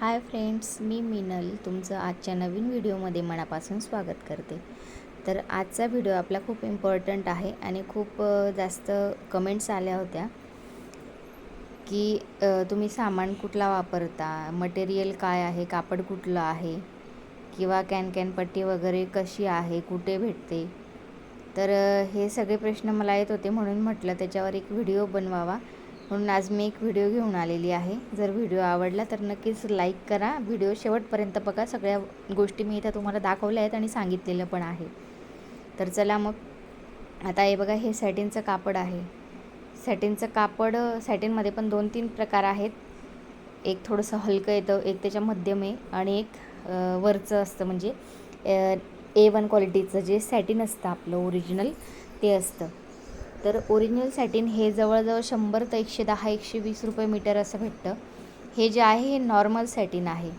Hi friends मी मिनल तुमचं आजच्या नवीन व्हिडिओमध्ये मनापासून स्वागत करते. तर आजचा व्हिडिओ आपला खूप इम्पॉर्टंट आहे आणि खूप जास्त कमेंट्स आल्या होत्या की तुम्ही सामान कुठला वापरता? मटेरियल काय आहे? कापड कुठलं आहे? किंवा कॅन कॅन पट्टी वगैरे कशी आहे? कुठे भेटते? तर हे सगळे प्रश्न मला येत होते म्हणून म्हटलं त्याच्यावर एक व्हिडिओ बनवावा. म्हणून आज मी एक व्हिडिओ घेऊन आलेली आहे. जर व्हिडिओ आवडला तर नक्कीच लाईक करा. व्हिडिओ शेवटपर्यंत बघा. सगळ्या गोष्टी मी इथं तुम्हाला दाखवल्या आहेत आणि सांगितलेलं पण आहे. तर चला मग. आता हे बघा हे सॅटिनचं कापड आहे. सॅटिनचं कापड सॅटिनमध्ये पण दोन तीन प्रकार आहेत. एक थोडंसं हलकं येतं एक त्याच्या मध्यम आहे आणि एक वरचं असतं म्हणजे ए वन क्वालिटीचं जे सॅटिन असतं आपलं ओरिजिनल ते असतं. तर ओरिजिनल सॅटिन हे जवळजवळ शंभर ते एकशे दहा एकशे वीस रुपये मीटर असं भेटतं. हे जे आहे हे नॉर्मल सॅटिन आहे.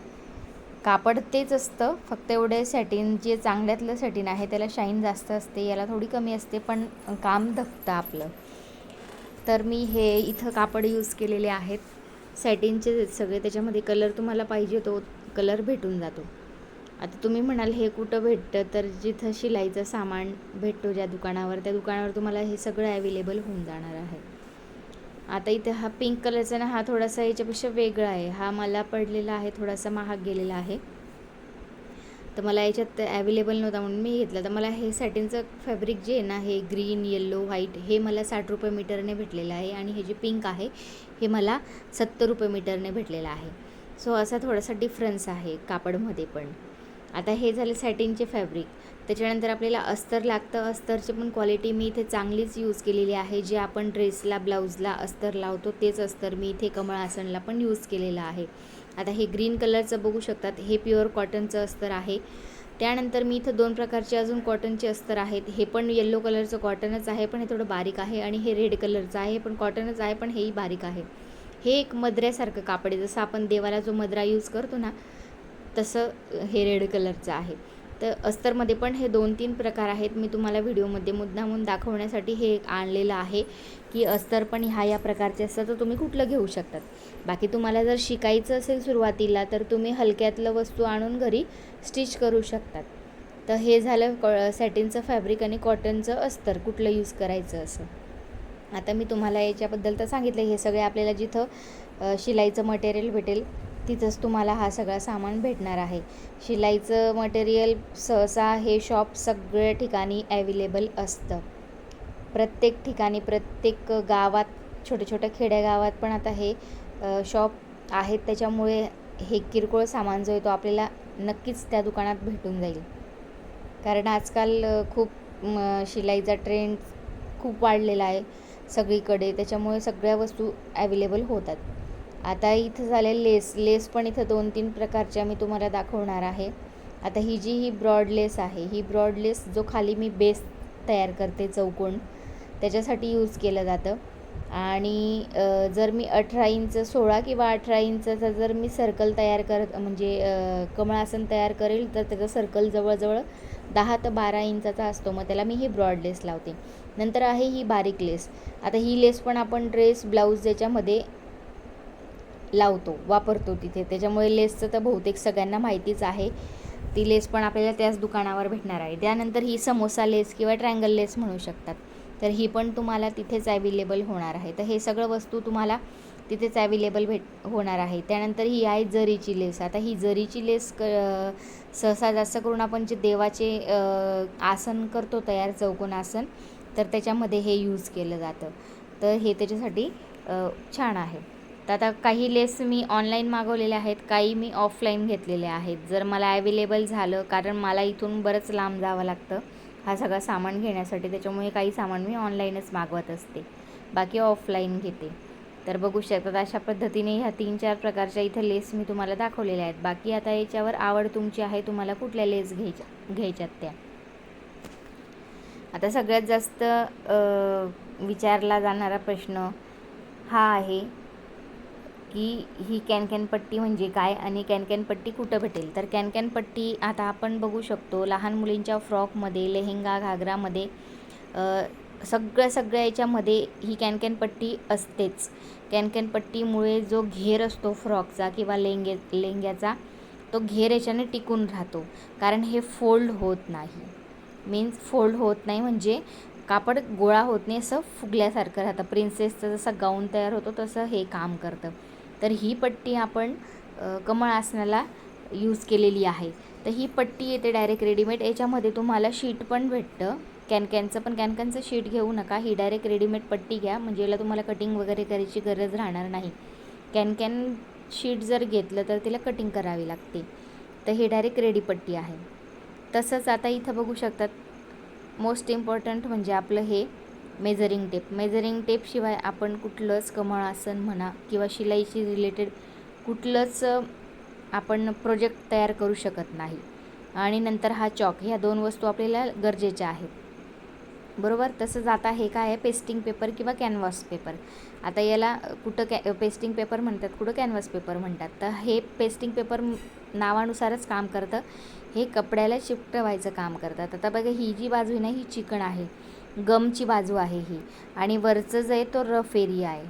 कापड तेच असतं फक्त एवढे सॅटिन जे चांगल्यातलं सॅटिन आहे त्याला शाईन जास्त असते याला थोडी कमी असते पण काम धकतं आपलं. तर मी हे इथं कापड यूज केलेले आहेत. सॅटिनचे सगळे त्याच्यामध्ये कलर तुम्हाला पाहिजे तो कलर भेटून जातो. आता तुम्ही म्हणाल हे कुठं भेटतं तर जिथं शिलाईचं सामान भेटतो ज्या दुकानावर त्या दुकानावर तुम्हाला हे सगळं अवेलेबल होऊन जाणार आहे. आता इथे हा पिंक कलरचा ना हा थोडासा याच्यापेक्षा वेगळा आहे. हा मला पडलेला आहे थोडासा महाग गेलेला आहे. तर मला याच्यात ॲवेलेबल नव्हता म्हणून मी घेतला. तर मला हे सॅटिनचं फॅब्रिक जे आहे ना हे ग्रीन येल्लो व्हाईट हे मला साठ रुपये मीटरने भेटलेलं आहे. आणि हे जे पिंक आहे हे मला सत्तर रुपये मीटरने भेटलेलं आहे. सो असा थोडासा डिफरन्स आहे कापडमध्ये पण. आता हे झाले सॅटिनचे फॅब्रिक त्याच्यानंतर आपल्याला अस्तर लागतं. अस्तरची पण क्वालिटी मी इथे चांगलीच यूज केलेली आहे. जे आपण ड्रेसला ब्लाऊजला अस्तर लावतो तेच अस्तर मी इथे कमळ आसनला पण यूज केलेलं आहे. आता हे ग्रीन कलरचं बघू शकतात. हे प्युअर कॉटनचं अस्तर आहे. त्यानंतर मी इथं दोन प्रकारचे अजून कॉटनचे अस्तर आहेत. हे पण येल्लो कलरचं कॉटनच आहे पण हे थोडं बारीक आहे आणि हे रेड कलरचं आहे पण कॉटनच आहे पण हेही बारीक आहे. हे एक मदऱ्यासारखं कापड आहे. जसं आपण देवाला जो मदरा यूज करतो ना तसं हे रेड कलरचं आहे. तर अस्तरमध्ये पण हे दोन तीन प्रकार आहेत. मी तुम्हाला व्हिडिओमध्ये मुद्दामून दाखवण्यासाठी हे एक आणलेलं आहे की अस्तर पण ह्या या प्रकारचे असतात तर तुम्ही कुठलं घेऊ शकतात. बाकी तुम्हाला जर शिकायचं असेल सुरुवातीला तर तुम्ही हलक्यातलं वस्तू आणून घरी स्टिच करू शकतात. तर हे झालं कॉ सॅटिनचं फॅब्रिक आणि कॉटनचं अस्तर कुठलं यूज करायचं असं. आता मी तुम्हाला याच्याबद्दल तर सांगितलं हे सगळे आपल्याला जिथं शिलाईचं मटेरियल भेटेल तिथंच तुम्हाला हा सगळा सामान भेटणार आहे. शिलाईचं मटेरियल सहसा हे शॉप सगळ्या ठिकाणी ॲवेलेबल असतं. प्रत्येक ठिकाणी प्रत्येक गावात छोट्या छोट्या खेड्यागावात पण आता हे शॉप आहेत. त्याच्यामुळे हे किरकोळ सामान जो आहे तो आपल्याला नक्कीच त्या दुकानात भेटून जाईल. कारण आजकाल खूप शिलाईचा ट्रेंड खूप वाढलेला आहे सगळीकडे. त्याच्यामुळे सगळ्या वस्तू ॲवेलेबल होतात. आता इथं झाले लेस लेस पण इथं दोन तीन प्रकारच्या मी तुम्हाला दाखवणार आहे. आता ही जी ही ब्रॉड लेस आहे ही ब्रॉड लेस जो खाली मी बेस तयार करते चौकोन त्याच्यासाठी यूज केलं जातं. आणि जर मी अठरा इंच सोळा किंवा अठरा इंचचा जर मी सर्कल तयार करत म्हणजे कमळासन तयार करेल तर त्याचं सर्कल जवळजवळ दहा ते बारा इंचाचा असतो. मग त्याला मी ही ब्रॉड लेस लावते. नंतर आहे ही बारीक लेस. आता ही लेस पण आपण ड्रेस ब्लाऊज याच्यामध्ये लावतो वापरतो तिथे. त्याच्यामुळे लेसचं तर बहुतेक सगळ्यांना माहितीच आहे. ती लेस पण आपल्याला त्याच दुकानावर भेटणार आहे. त्यानंतर ही समोसा लेस किंवा ट्रँगल लेस म्हणू शकतात. तर ही पण तुम्हाला तिथेच ॲवेलेबल होणार आहे. तर हे सगळं वस्तू तुम्हाला तिथेच ॲवेलेबल भेट होणार आहे. त्यानंतर ही आहे जरीची लेस. आता ही जरीची लेस क सहसा जास्त करून आपण जे देवाचे आसन करतो तयार चौकोन आसन तर त्याच्यामध्ये हे यूज केलं जातं. तर हे त्याच्यासाठी छान आहे. तर आता काही लेस मी ऑनलाईन मागवलेल्या आहेत काही मी ऑफलाईन घेतलेल्या आहेत. जर मला ॲवेलेबल झालं कारण मला इथून बरंच लांब जावं लागतं. हा सगळा सामान घेण्यासाठी त्याच्यामुळे काही सामान मी ऑनलाईनच मागवत असते. बाकी ऑफलाईन घेते. तर बघू शकतात अशा पद्धतीने ह्या तीन चार प्रकारच्या इथं लेस मी तुम्हाला दाखवलेल्या आहेत. बाकी आता याच्यावर आवड तुमची आहे तुम्हाला कुठल्या लेस घ्यायच्या घ्यायच्यात त्या? आता सगळ्यात जास्त विचारला जाणारा प्रश्न हा आहे की ही कॅनकॅन पट्टी म्हणजे काय आणि कॅनकॅन पट्टी कुठं भेटेल? तर कॅनकॅन पट्टी आता आपण बघू शकतो लहान मुलींच्या फ्रॉकमध्ये लेहेंगा घागरामध्ये सगळ्या सगळ्या याच्यामध्ये ही कॅनकॅन पट्टी असतेच. कॅनकॅन पट्टीमुळे जो घेर असतो फ्रॉकचा किंवा लेंगे लेंग्याचा तो घेर याच्याने टिकून राहतो. कारण हे फोल्ड होत नाही. मीन्स फोल्ड होत नाही म्हणजे कापड गोळा होत नाही असं फुगल्यासारखं राहतं. प्रिन्सेसचं जसं गाऊन तयार होतो तसं हे काम करतं. तर ही पट्टी आपण कमळ आसनाला यूज केलेली आहे. तर ही पट्टी येते डायरेक्ट रेडीमेड याच्यामध्ये तुम्हाला शीट पण भेटतं. कॅनकॅनचं पण कॅनकॅनचं शीट घेऊ नका. ही डायरेक्ट रेडीमेड पट्टी घ्या. म्हणजे याला तुम्हाला कटिंग वगैरे करायची गरज राहणार नाही. कॅनकॅन शीट जर घेतलं तर तिला कटिंग करावी लागते. तर ही डायरेक्ट रेडी पट्टी आहे. तसंच आता इथं बघू शकतात. मोस्ट इम्पॉर्टंट म्हणजे आपलं हे मेजरिंग टेप. मेजरिंग टेपशिवाय आपण कुठलंच कमळ आसन म्हणा किंवा शिलाईशी रिलेटेड कुठलंच आपण प्रोजेक्ट तयार करू शकत नाही. आणि नंतर हा चॉक ह्या दोन वस्तू आपल्याला गरजेच्या आहेत. बरोबर? तसंच आता हे काय आहे? पेस्टिंग पेपर किंवा कॅनव्हास पेपर आता याला कुठं कॅ पेस्टिंग पेपर म्हणतात कुठं कॅनव्हास पेपर म्हणतात? तर हे पेस्टिंग पेपर नावानुसारच काम करतं. हे कपड्याला चिकटवायचं काम करतात. आता बघा ही जी बाजू आहे ना ही चिकण आहे. गमची बाजू आहे ही. आणि वरचं जे आहे तो रफ एरिया आहे.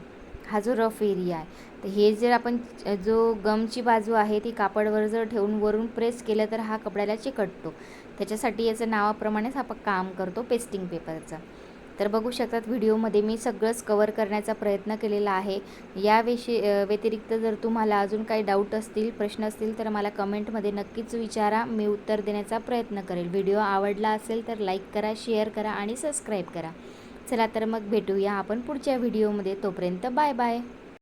हा जो रफ एरिया आहे. तर हे जर आपण जो गमची बाजू आहे ती कापडवर जर ठेवून वरून प्रेस केलं तर हा कपड्याला चिकटतो. त्याच्यासाठी याचं नावाप्रमाणेच आपण काम करतो पेस्टिंग पेपरचं. तर बघू शकतात व्हिडिओमध्ये मी सगळंच कवर करण्याचा प्रयत्न केलेला आहे. याविषयी विषयी व्यतिरिक्त जर तुम्हाला अजून काही डाऊट असतील प्रश्न असतील तर मला कमेंटमध्ये नक्कीच विचारा. मी उत्तर देण्याचा प्रयत्न करेल. व्हिडिओ आवडला असेल तर लाईक करा शेअर करा आणि सबस्क्राईब करा. चला तर मग भेटूया आपण पुढच्या व्हिडिओमध्ये. तोपर्यंत बाय बाय